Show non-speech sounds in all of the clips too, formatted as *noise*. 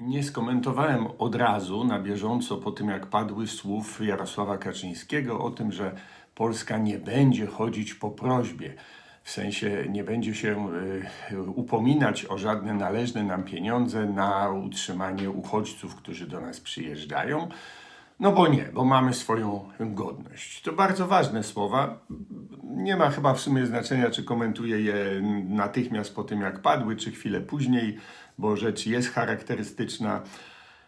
Nie skomentowałem od razu na bieżąco po tym, jak padły słów Jarosława Kaczyńskiego o tym, że Polska nie będzie chodzić po prośbie. W sensie nie będzie się y, upominać o żadne należne nam pieniądze na utrzymanie uchodźców, którzy do nas przyjeżdżają. No bo nie, bo mamy swoją godność. To bardzo ważne słowa. Nie ma chyba w sumie znaczenia, czy komentuję je natychmiast po tym, jak padły, czy chwilę później, bo rzecz jest charakterystyczna.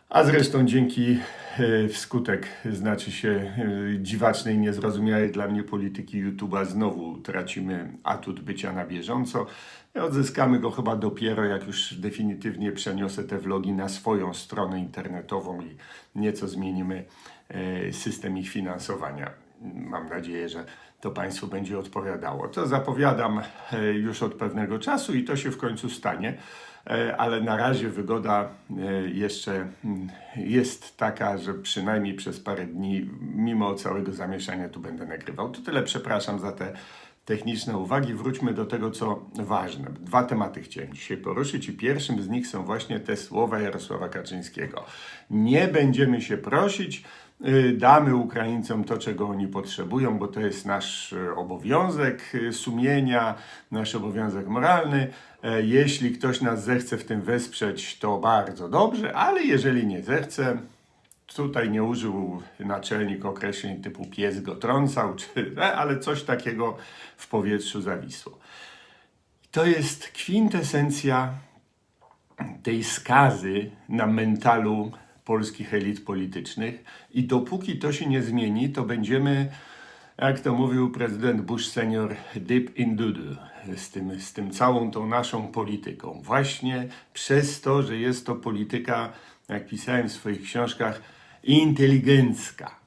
A zresztą dzięki e, wskutek, znaczy się e, dziwacznej, niezrozumiałej dla mnie polityki YouTube'a znowu tracimy atut bycia na bieżąco. I odzyskamy go chyba dopiero, jak już definitywnie przeniosę te vlogi na swoją stronę internetową i nieco zmienimy e, system ich finansowania. Mam nadzieję, że to Państwu będzie odpowiadało. To zapowiadam e, już od pewnego czasu i to się w końcu stanie, E, ale na razie wygoda e, jeszcze mm, jest taka, że przynajmniej przez parę dni, mimo całego zamieszania, tu będę nagrywał. To tyle, przepraszam za te techniczne uwagi. Wróćmy do tego, co ważne. Dwa tematy chciałem dzisiaj poruszyć i pierwszym z nich są właśnie te słowa Jarosława Kaczyńskiego. Nie będziemy się prosić, damy Ukraińcom to, czego oni potrzebują, bo to jest nasz y, obowiązek y, sumienia, nasz obowiązek moralny. E, Jeśli ktoś nas zechce w tym wesprzeć, to bardzo dobrze, ale jeżeli nie zechce, Tutaj nie użył naczelnik określeń typu pies go trącał, czy, e, ale coś takiego w powietrzu zawisło. To jest kwintesencja tej skazy na mentalu polskich elit politycznych i dopóki to się nie zmieni, to będziemy, jak to mówił prezydent Bush senior, deep in dudu z tym, z tym całą tą naszą polityką. Właśnie przez to, że jest to polityka, jak pisałem w swoich książkach, inteligencka.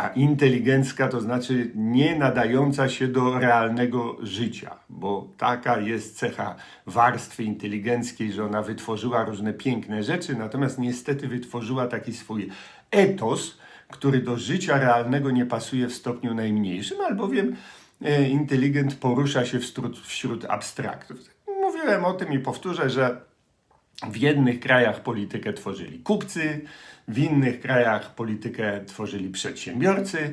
A inteligencka to znaczy nie nadająca się do realnego życia, bo taka jest cecha warstwy inteligenckiej, że ona wytworzyła różne piękne rzeczy, natomiast niestety wytworzyła taki swój etos, który do życia realnego nie pasuje w stopniu najmniejszym, albowiem e, inteligent porusza się wśród, wśród abstraktów. Mówiłem o tym i powtórzę, że w jednych krajach politykę tworzyli kupcy, w innych krajach politykę tworzyli przedsiębiorcy,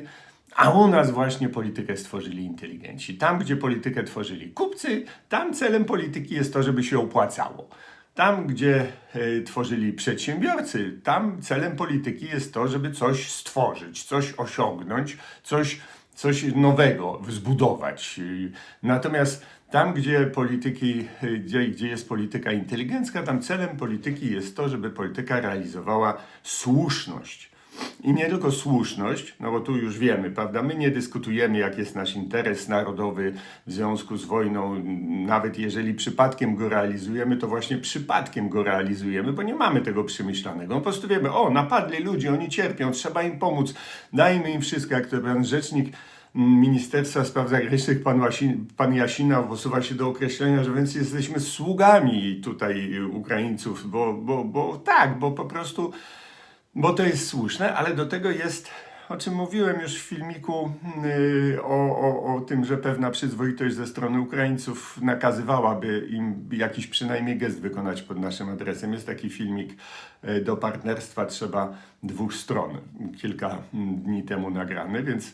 a u nas właśnie politykę stworzyli inteligenci. Tam, gdzie politykę tworzyli kupcy, tam celem polityki jest to, żeby się opłacało. Tam, gdzie e, tworzyli przedsiębiorcy, tam celem polityki jest to, żeby coś stworzyć, coś osiągnąć, coś, coś nowego zbudować. Natomiast tam, gdzie polityki, gdzie, gdzie jest polityka inteligencka, tam celem polityki jest to, żeby polityka realizowała słuszność. I nie tylko słuszność, no bo tu już wiemy, prawda? My nie dyskutujemy, jak jest nasz interes narodowy w związku z wojną. Nawet jeżeli przypadkiem go realizujemy, to właśnie przypadkiem go realizujemy, bo nie mamy tego przemyślanego. Po prostu wiemy, o, napadli ludzie, oni cierpią, trzeba im pomóc, dajmy im wszystko, jak to pan rzecznik Ministerstwa Spraw Zagranicznych, pan, pan Jasina, posuwa się do określenia, że więc jesteśmy sługami tutaj Ukraińców, bo, bo, bo tak, bo po prostu, bo to jest słuszne, ale do tego jest, o czym mówiłem już w filmiku, yy, o, o, o tym, że pewna przyzwoitość ze strony Ukraińców nakazywałaby im jakiś przynajmniej gest wykonać pod naszym adresem. Jest taki filmik yy, do partnerstwa trzeba dwóch stron, kilka dni temu nagrany, więc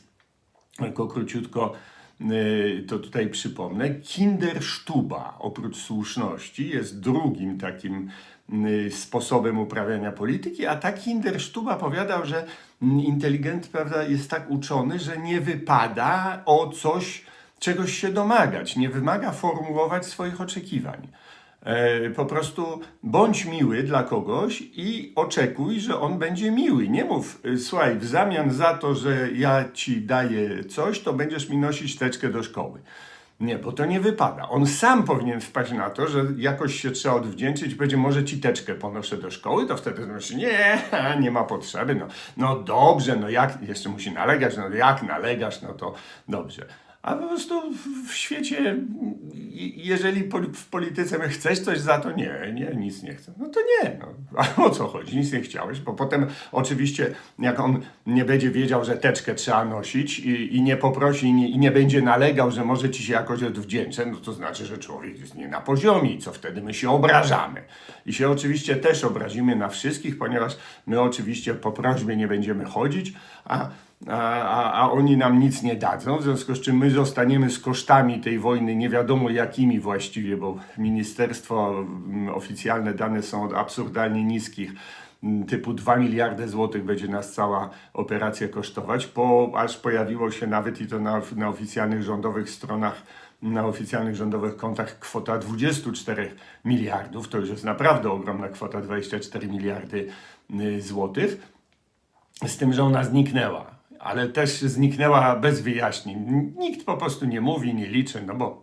tylko króciutko y, to tutaj przypomnę. Kindersztuba oprócz słuszności jest drugim takim sposobem uprawiania polityki, a ta Kindersztuba powiadał, że inteligent prawda, jest tak uczony, że nie wypada o coś, czegoś się domagać, nie wymaga formułować swoich oczekiwań. E, po prostu bądź miły dla kogoś i oczekuj, że on będzie miły. Nie mów, e, słuchaj, w zamian za to, że ja ci daję coś, to będziesz mi nosić teczkę do szkoły. Nie, bo to nie wypada. On sam powinien wpaść na to, że jakoś się trzeba odwdzięczyć, będzie może ci teczkę ponoszę do szkoły, to wtedy myśli, nie, nie ma potrzeby, no, no dobrze, no jak, jeszcze musi nalegać, no jak nalegasz, no to dobrze. A po prostu w- świecie, i- jeżeli w polityce chcesz coś za to, nie, nie, nic nie chcę. No to nie, no. *laughs* A o co chodzi? Nic nie chciałeś, bo potem oczywiście jak on nie będzie wiedział, że teczkę trzeba nosić i, i nie poprosi i nie, i nie będzie nalegał, że może ci się jakoś odwdzięczę, no to znaczy, że człowiek jest nie na poziomie i co wtedy my się obrażamy. I się oczywiście też obrazimy na wszystkich, ponieważ my oczywiście po prośbie nie będziemy chodzić, a a, a, oni nam nic nie dadzą, w związku z czym my zostaniemy z kosztami tej wojny, nie wiadomo jakimi właściwie, bo ministerstwo, mm, oficjalne dane są od absurdalnie niskich, mm, typu 2 miliardy złotych będzie nas cała operacja kosztować, po, aż pojawiło się nawet i to na, na oficjalnych rządowych stronach, na oficjalnych rządowych kontach kwota 24 miliardów, to już jest naprawdę ogromna kwota, 24 miliardy y, złotych. Z tym, że ona zniknęła. Ale też zniknęła bez wyjaśnień. Nikt po prostu nie mówi, nie liczy, no bo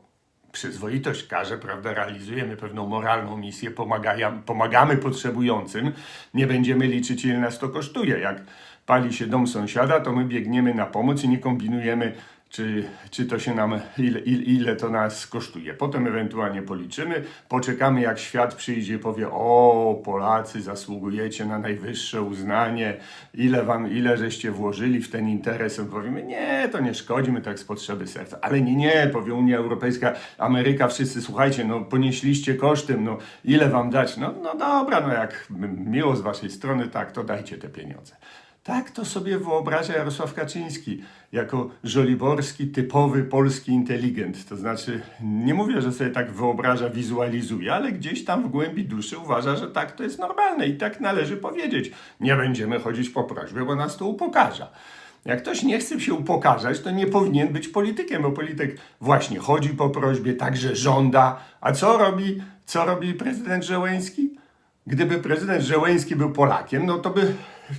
przyzwoitość każe, prawda? Realizujemy pewną moralną misję, pomagaja, pomagamy potrzebującym, nie będziemy liczyć, ile nas to kosztuje. Jak pali się dom sąsiada, to my biegniemy na pomoc i nie kombinujemy, czy, czy to się nam, ile, ile, ile to nas kosztuje. Potem ewentualnie policzymy, poczekamy jak świat przyjdzie i powie, o Polacy zasługujecie na najwyższe uznanie, ile wam, ile żeście włożyli w ten interes. My powiemy, nie, to nie szkodzi, tak z potrzeby serca. Ale nie, nie, powie Unia Europejska, Ameryka, wszyscy słuchajcie, no ponieśliście kosztem, no ile wam dać? No, no dobra, no jak miło z waszej strony, tak, to dajcie te pieniądze. Tak to sobie wyobraża Jarosław Kaczyński jako żoliborski, typowy polski inteligent. To znaczy, nie mówię, że sobie tak wyobraża, wizualizuje, ale gdzieś tam w głębi duszy uważa, że tak to jest normalne i tak należy powiedzieć. Nie będziemy chodzić po prośbie, bo nas to upokarza. Jak ktoś nie chce się upokarzać, to nie powinien być politykiem, bo polityk właśnie chodzi po prośbie, także żąda. A co robi, co robi prezydent Żeleński? Gdyby prezydent Żeleński był Polakiem, no to by,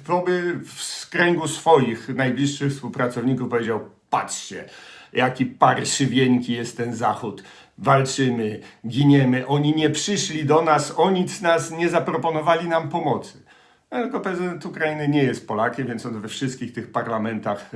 to by w kręgu swoich najbliższych współpracowników powiedział: Patrzcie, jaki parszywieńki jest ten Zachód. Walczymy, giniemy. Oni nie przyszli do nas, o nic nas nie zaproponowali nam pomocy. Tylko prezydent Ukrainy nie jest Polakiem, więc on we wszystkich tych parlamentach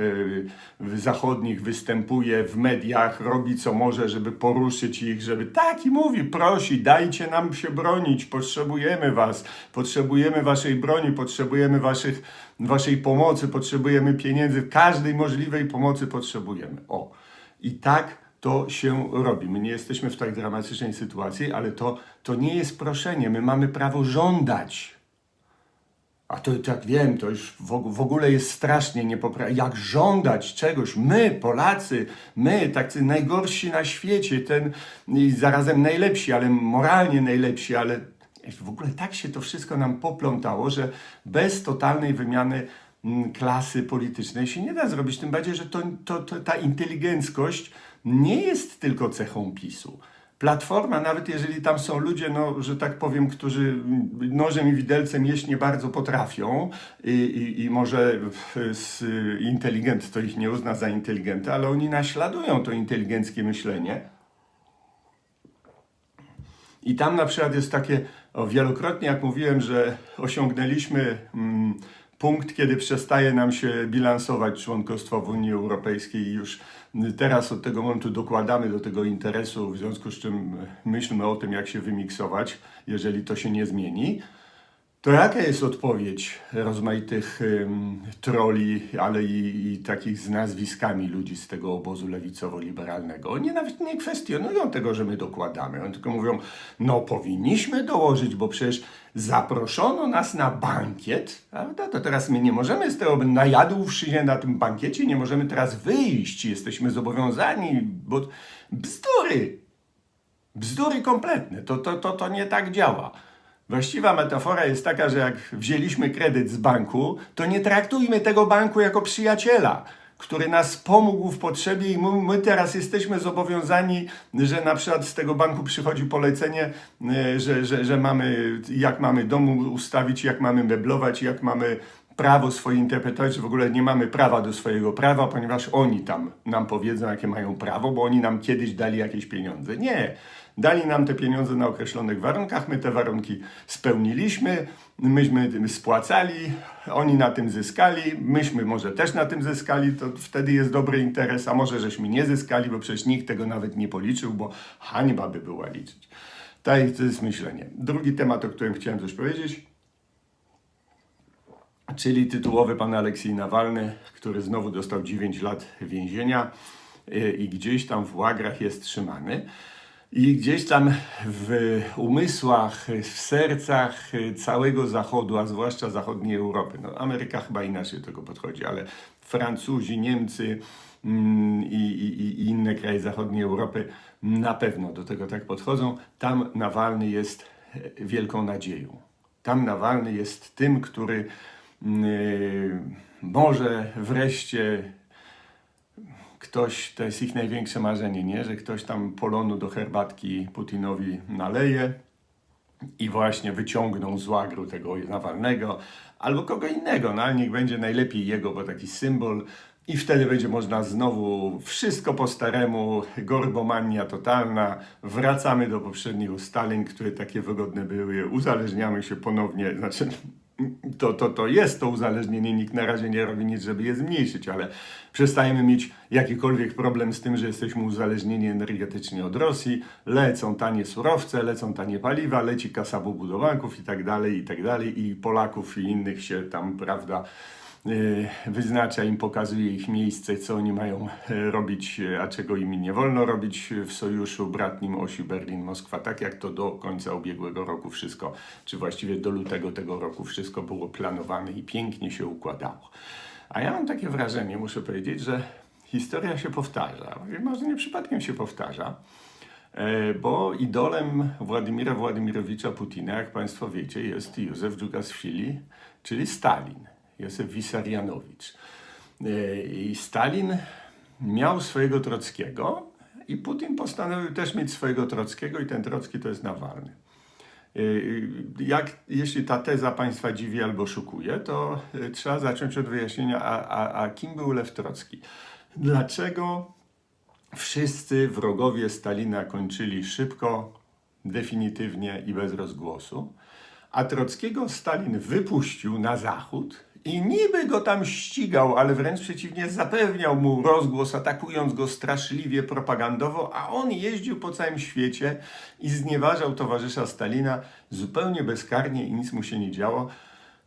yy, zachodnich występuje, w mediach, robi co może, żeby poruszyć ich, żeby tak i mówi, prosi, dajcie nam się bronić, potrzebujemy was, potrzebujemy waszej broni, potrzebujemy waszych, waszej pomocy, potrzebujemy pieniędzy, każdej możliwej pomocy potrzebujemy. O, i tak to się robi. My nie jesteśmy w tak dramatycznej sytuacji, ale to, to nie jest proszenie, my mamy prawo żądać. A to tak wiem, to już w, og- w ogóle jest strasznie niepoprawne. Jak żądać czegoś? My, Polacy, my, tacy najgorsi na świecie, ten i zarazem najlepsi, ale moralnie najlepsi, ale w ogóle tak się to wszystko nam poplątało, że bez totalnej wymiany mm, klasy politycznej się nie da zrobić. Tym bardziej, że to, to, to, ta inteligenckość nie jest tylko cechą PiSu. Platforma, nawet jeżeli tam są ludzie, no, że tak powiem, którzy nożem i widelcem jeść nie bardzo potrafią i, i, i może z, inteligent to ich nie uzna za inteligenta, ale oni naśladują to inteligenckie myślenie. I tam na przykład jest takie, o, wielokrotnie jak mówiłem, że osiągnęliśmy mm, punkt, kiedy przestaje nam się bilansować członkostwo w Unii Europejskiej i już teraz od tego momentu dokładamy do tego interesu, w związku z czym myślmy o tym, jak się wymiksować, jeżeli to się nie zmieni. To jaka jest odpowiedź rozmaitych ym, troli, ale i, i takich z nazwiskami ludzi z tego obozu lewicowo-liberalnego? Oni nawet nie kwestionują tego, że my dokładamy. Oni tylko mówią, no powinniśmy dołożyć, bo przecież zaproszono nas na bankiet, prawda? To teraz my nie możemy z tego, najadłszy się na tym bankiecie, nie możemy teraz wyjść, jesteśmy zobowiązani, bo bzdury, Bzdury kompletne. To, to, to, to nie tak działa. Właściwa metafora jest taka, że jak wzięliśmy kredyt z banku, to nie traktujmy tego banku jako przyjaciela, który nas pomógł w potrzebie i my, teraz jesteśmy zobowiązani, że na przykład z tego banku przychodzi polecenie, e, że, że, że mamy, jak mamy dom ustawić, jak mamy meblować, jak mamy prawo swoje interpretować, w ogóle nie mamy prawa do swojego prawa, ponieważ oni tam nam powiedzą, jakie mają prawo, bo oni nam kiedyś dali jakieś pieniądze. Nie. Dali nam te pieniądze na określonych warunkach, my te warunki spełniliśmy, myśmy tym spłacali, oni na tym zyskali, myśmy może też na tym zyskali, to wtedy jest dobry interes, a może żeśmy nie zyskali, bo przecież nikt tego nawet nie policzył, bo hańba by była liczyć. Tak, to jest myślenie. Drugi temat, o którym chciałem coś powiedzieć, czyli tytułowy pan Aleksiej Nawalny, który znowu dostał 9 lat więzienia y, i gdzieś tam w łagrach jest trzymany. I gdzieś tam w umysłach, w sercach całego Zachodu, a zwłaszcza zachodniej Europy, no Ameryka chyba inaczej do tego podchodzi, ale Francuzi, Niemcy mm, i, i, i inne kraje zachodniej Europy na pewno do tego tak podchodzą. Tam Nawalny jest wielką nadzieją. Tam Nawalny jest tym, który może wreszcie ktoś, to jest ich największe marzenie, nie? że ktoś tam polonu do herbatki Putinowi naleje i właśnie wyciągną z łagru tego Nawalnego albo kogo innego, no ale niech będzie najlepiej jego, bo taki symbol. I wtedy będzie można znowu wszystko po staremu, gorbomania totalna, wracamy do poprzednich ustaleń, które takie wygodne były, uzależniamy się ponownie, znaczy to, to, to jest to uzależnienie, nikt na razie nie robi nic, żeby je zmniejszyć, ale przestajemy mieć jakikolwiek problem z tym, że jesteśmy uzależnieni energetycznie od Rosji, lecą tanie surowce, lecą tanie paliwa, leci kasa budowanków i tak dalej, i tak dalej, i Polaków i innych się tam, prawda, wyznacza im, pokazuje ich miejsce, co oni mają e, robić, e, a czego im nie wolno robić w sojuszu bratnim osi Berlin-Moskwa, tak jak to do końca ubiegłego roku wszystko, czy właściwie do lutego tego roku wszystko było planowane i pięknie się układało. A ja mam takie wrażenie, muszę powiedzieć, że historia się powtarza. Może nie przypadkiem się powtarza, e, bo idolem Władimira Władimirowicza Putina, jak Państwo wiecie, jest Józef Dżugaswili, czyli Stalin, Józef Wisarianowicz. E, I Stalin miał swojego Trockiego i Putin postanowił też mieć swojego Trockiego i ten Trocki to jest Nawalny. Y, Jak, jeśli ta teza Państwa dziwi albo szukuje, to y, trzeba zacząć od wyjaśnienia, a, a, a kim był Lew Trocki? Dlaczego wszyscy wrogowie Stalina kończyli szybko, definitywnie i bez rozgłosu, a Trockiego Stalin wypuścił na zachód i niby go tam ścigał, ale wręcz przeciwnie, zapewniał mu rozgłos, atakując go straszliwie propagandowo, a on jeździł po całym świecie i znieważał towarzysza Stalina zupełnie bezkarnie i nic mu się nie działo.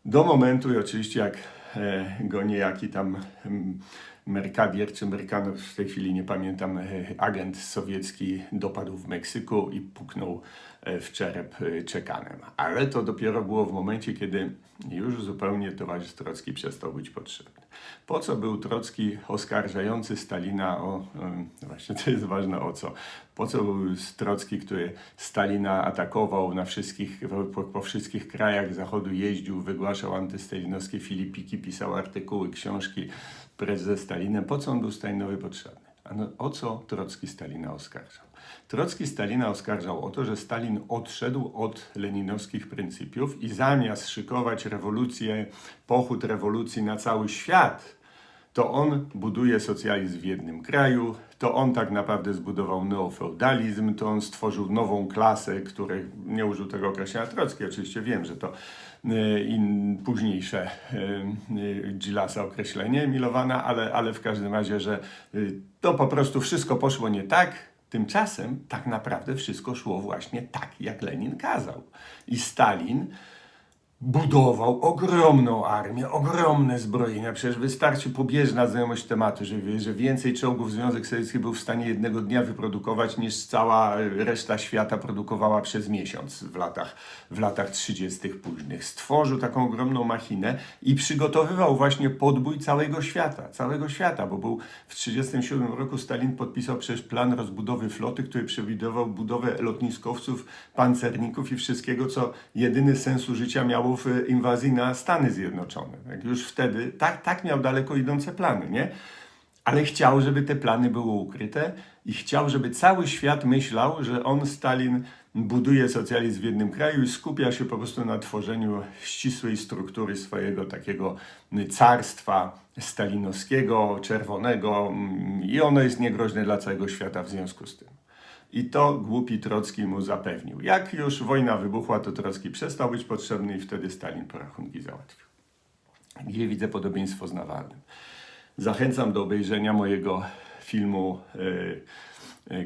Do momentu, i oczywiście jak e, go niejaki tam mm, Mercadier czy Mercanow, w tej chwili nie pamiętam, e, agent sowiecki dopadł w Meksyku i puknął w czerep e, czekanem. Ale to dopiero było w momencie, kiedy już zupełnie towarzysz Trocki przestał być potrzebny. Po co był Trocki oskarżający Stalina o, em, właśnie *laughs* to jest ważne o co, po co był Trocki, który Stalina atakował na wszystkich, po, po wszystkich krajach Zachodu jeździł, wygłaszał antystalinowskie filipiki, pisał artykuły, książki precz ze Stalinem. Po co on był Stalinowi potrzebny? A no, o co Trocki Stalina oskarżał? Trocki Stalina oskarżał o to, że Stalin odszedł od leninowskich pryncypiów i zamiast szykować rewolucję, pochód rewolucji na cały świat, to on buduje socjalizm w jednym kraju, to on tak naprawdę zbudował neofeudalizm, to on stworzył nową klasę, której nie użył tego określenia Trocki, oczywiście wiem, że to e, in, późniejsze e, Gillasa określenie Milowana, ale, ale w każdym razie, że e, to po prostu wszystko poszło nie tak, tymczasem tak naprawdę wszystko szło właśnie tak, jak Lenin kazał. I Stalin budował ogromną armię, ogromne zbrojenia. Przecież wystarczy pobieżna znajomość tematu, że, że więcej czołgów Związek Sowiecki był w stanie jednego dnia wyprodukować, niż cała reszta świata produkowała przez miesiąc w latach, w latach 30. późnych. Stworzył taką ogromną machinę i przygotowywał właśnie podbój całego świata, całego świata, bo był w 1937 roku Stalin podpisał przecież plan rozbudowy floty, który przewidywał budowę lotniskowców, pancerników i wszystkiego, co jedyny sensu życia miało w inwazji na Stany Zjednoczone. Tak już wtedy, tak, tak miał daleko idące plany, nie? Ale chciał, żeby te plany były ukryte i chciał, żeby cały świat myślał, że on, Stalin, buduje socjalizm w jednym kraju i skupia się po prostu na tworzeniu ścisłej struktury swojego takiego carstwa stalinowskiego, czerwonego mm, i ono jest niegroźne dla całego świata w związku z tym. I to głupi Trocki mu zapewnił. Jak już wojna wybuchła, to Trocki przestał być potrzebny i wtedy Stalin porachunki załatwił. Gdzie widzę podobieństwo z Nawalnym. Zachęcam do obejrzenia mojego filmu, y, y,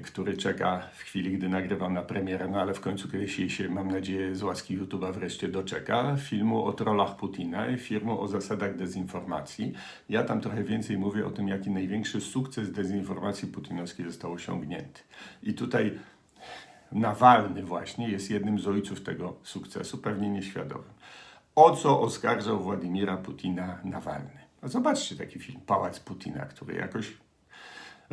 który czeka w chwili, gdy nagrywam na premierę, no ale w końcu kiedyś się, mam nadzieję, z łaski YouTube'a wreszcie doczeka. Filmu o trollach Putina i filmu o zasadach dezinformacji. Ja tam trochę więcej mówię o tym, jaki największy sukces dezinformacji putinowskiej został osiągnięty. I tutaj Nawalny właśnie jest jednym z ojców tego sukcesu, pewnie nieświadomym. O co oskarżał Władimira Putina Nawalny? No zobaczcie taki film, Pałac Putina, który jakoś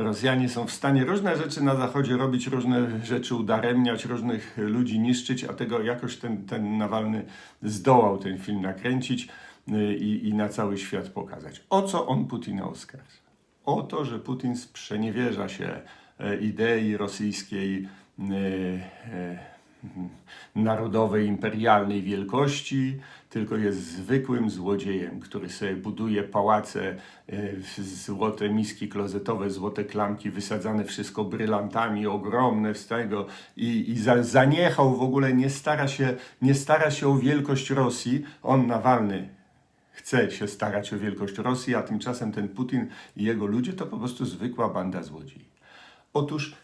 Rosjanie są w stanie różne rzeczy na Zachodzie robić, różne rzeczy udaremniać, różnych ludzi niszczyć, a tego jakoś ten, ten Nawalny zdołał ten film nakręcić y, i, i na cały świat pokazać. O co on Putina oskarża? O to, że Putin sprzeniewierza się e, idei rosyjskiej e, e, narodowej, imperialnej wielkości, tylko jest zwykłym złodziejem, który sobie buduje pałace, e, złote miski klozetowe, złote klamki, wysadzane wszystko brylantami, ogromne z tego i, i za, zaniechał w ogóle, nie stara, się, nie stara się o wielkość Rosji. On, Nawalny, chce się starać o wielkość Rosji, a tymczasem ten Putin i jego ludzie to po prostu zwykła banda złodziei. Otóż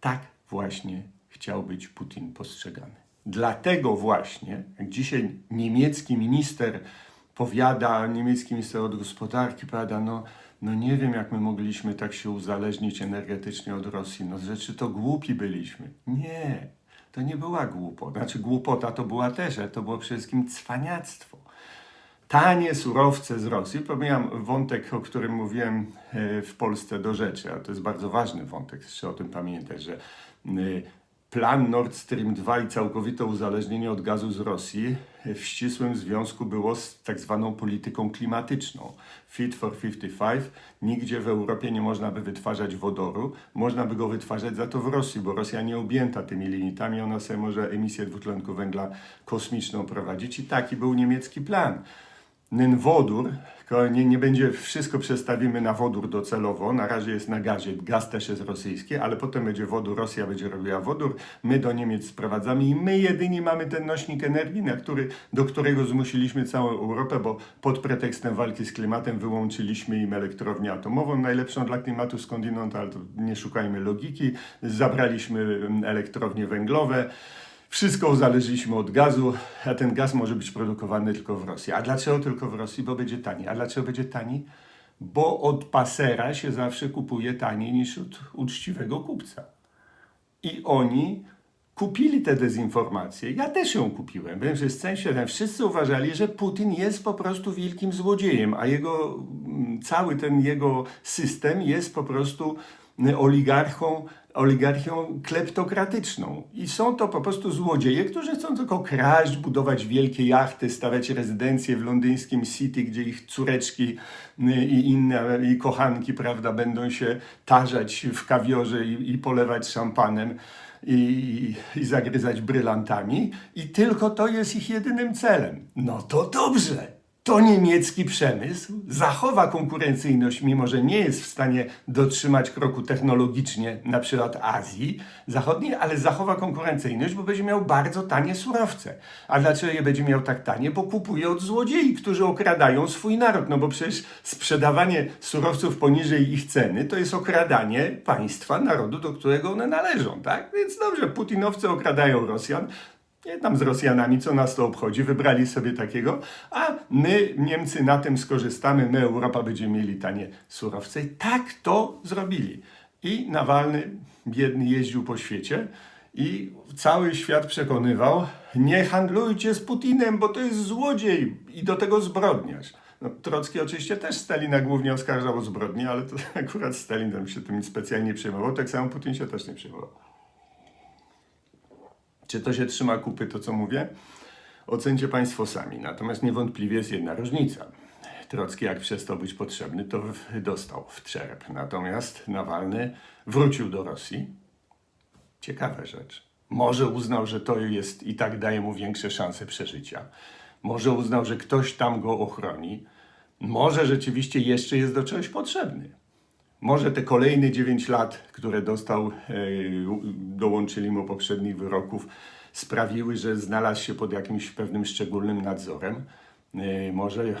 tak właśnie chciał być Putin postrzegany. Dlatego właśnie, jak dzisiaj niemiecki minister powiada, niemiecki minister od gospodarki powiada, no, no nie wiem, jak my mogliśmy tak się uzależnić energetycznie od Rosji. No rzeczy to głupi byliśmy. Nie, to nie była głupota. Znaczy głupota to była też, ale to było przede wszystkim cwaniactwo. Tanie surowce z Rosji. Pomijam wątek, o którym mówiłem e, w Polsce do rzeczy, a to jest bardzo ważny wątek, trzeba o tym pamiętać, że e, plan Nord Stream 2 i całkowite uzależnienie od gazu z Rosji w ścisłym związku było z tak zwaną polityką klimatyczną. Fit for 55, nigdzie w Europie nie można by wytwarzać wodoru, można by go wytwarzać za to w Rosji, bo Rosja nie objęta tymi limitami, ona sobie może emisję dwutlenku węgla kosmiczną prowadzić. I taki był niemiecki plan wodór, nie, nie będzie, wszystko przestawimy na wodór docelowo, na razie jest na gazie, gaz też jest rosyjski, ale potem będzie wodór, Rosja będzie robiła wodór, my do Niemiec sprowadzamy i my jedyni mamy ten nośnik energii, na który, do którego zmusiliśmy całą Europę, bo pod pretekstem walki z klimatem wyłączyliśmy im elektrownię atomową, najlepszą dla klimatu skądinąd, ale nie szukajmy logiki, zabraliśmy mm, elektrownie węglowe, wszystko uzależniliśmy od gazu, a ten gaz może być produkowany tylko w Rosji. A dlaczego tylko w Rosji? Bo będzie tani. A dlaczego będzie tani? Bo od pasera się zawsze kupuje taniej niż od uczciwego kupca. I oni kupili te dezinformacje. Ja też ją kupiłem. Wiem, że z wszyscy uważali, że Putin jest po prostu wielkim złodziejem, a jego cały ten jego system jest po prostu oligarchą oligarchią kleptokratyczną. I są to po prostu złodzieje, którzy chcą tylko kraść, budować wielkie jachty, stawiać rezydencje w londyńskim City, gdzie ich córeczki y, i inne i kochanki, prawda, będą się tarzać w kawiorze i, i polewać szampanem. I, i, zagryzać brylantami, i tylko to jest ich jedynym celem. No to dobrze to niemiecki przemysł zachowa konkurencyjność, mimo że nie jest w stanie dotrzymać kroku technologicznie, na przykład Azji Zachodniej, ale zachowa konkurencyjność, bo będzie miał bardzo tanie surowce. A dlaczego je będzie miał tak tanie? Bo kupuje od złodziei, którzy okradają swój naród. No bo przecież sprzedawanie surowców poniżej ich ceny to jest okradanie państwa, narodu, do którego one należą, tak? Więc dobrze, Putinowcy okradają Rosjan, nie tam z Rosjanami, co nas to obchodzi, wybrali sobie takiego, a my, Niemcy, na tym skorzystamy, my, Europa, będziemy mieli tanie surowce. I tak to zrobili. I Nawalny, biedny, jeździł po świecie i cały świat przekonywał, nie handlujcie z Putinem, bo to jest złodziej i do tego zbrodniarz. No, Trocki oczywiście też Stalina głównie oskarżał o zbrodnie, ale to *laughs* akurat Stalin tam się tym specjalnie przejmował, tak samo Putin się też nie przejmował. Czy to się trzyma kupy, to co mówię? Ocencie Państwo sami. Natomiast niewątpliwie jest jedna różnica. Trocki, jak przestał być potrzebny, to dostał w czerep. Natomiast Nawalny wrócił do Rosji. Ciekawa rzecz. Może uznał, że to jest i tak daje mu większe szanse przeżycia. Może uznał, że ktoś tam go ochroni. Może rzeczywiście jeszcze jest do czegoś potrzebny. Może te kolejne 9 lat, które dostał, e, dołączyli mu poprzednich wyroków, sprawiły, że znalazł się pod jakimś pewnym szczególnym nadzorem. E, Może,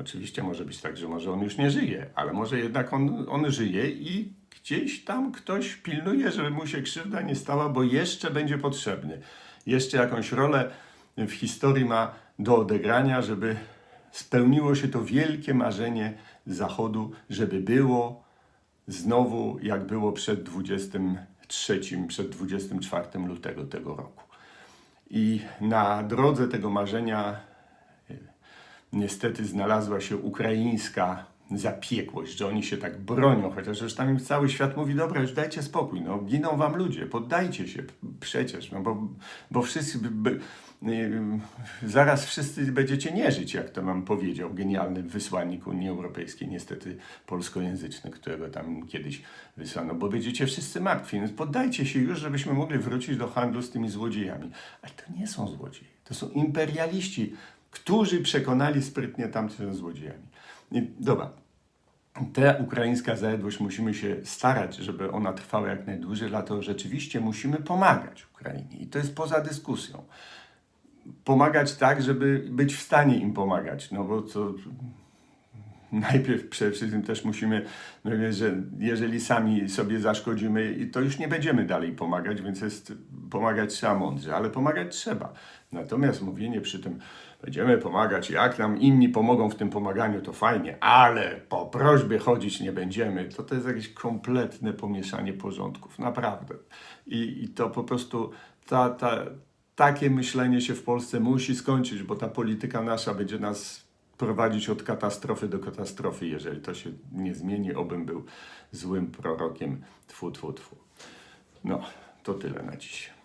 oczywiście może być tak, że może on już nie żyje, ale może jednak on, on żyje i gdzieś tam ktoś pilnuje, żeby mu się krzywda nie stała, bo jeszcze będzie potrzebny. Jeszcze jakąś rolę w historii ma do odegrania, żeby spełniło się to wielkie marzenie Zachodu, żeby było znowu jak było przed 23, przed 24 lutego tego roku. I na drodze tego marzenia e, niestety znalazła się ukraińska zapiekłość, że oni się tak bronią, chociaż już tam cały świat mówi, dobra, już dajcie spokój, no giną wam ludzie, poddajcie się przecież, no bo, bo wszyscy, by, y, zaraz wszyscy będziecie nie żyć, jak to nam powiedział genialny wysłannik Unii Europejskiej, niestety polskojęzyczny, którego tam kiedyś wysłano, bo będziecie wszyscy martwi, więc poddajcie się już, żebyśmy mogli wrócić do handlu z tymi złodziejami. Ale to nie są złodzieje, to są imperialiści, którzy przekonali sprytnie tamtych złodziejami. Dobra, ta ukraińska zajedłość musimy się starać, żeby ona trwała jak najdłużej, dlatego rzeczywiście musimy pomagać Ukrainie i to jest poza dyskusją. Pomagać tak, żeby być w stanie im pomagać, no bo co *laughs* najpierw przede wszystkim też musimy, no że jeżeli sami sobie zaszkodzimy, to już nie będziemy dalej pomagać, więc jest, pomagać trzeba mądrze, ale pomagać trzeba. Natomiast mówienie przy tym, będziemy pomagać, jak nam inni pomogą w tym pomaganiu, to fajnie, ale po prośbie chodzić nie będziemy, to to jest jakieś kompletne pomieszanie porządków, naprawdę. I, i to po prostu ta, ta, takie myślenie się w Polsce musi skończyć, bo ta polityka nasza będzie nas prowadzić od katastrofy do katastrofy, jeżeli to się nie zmieni, obym był złym prorokiem. Tfu, tfu, tfu. No, to tyle na dziś.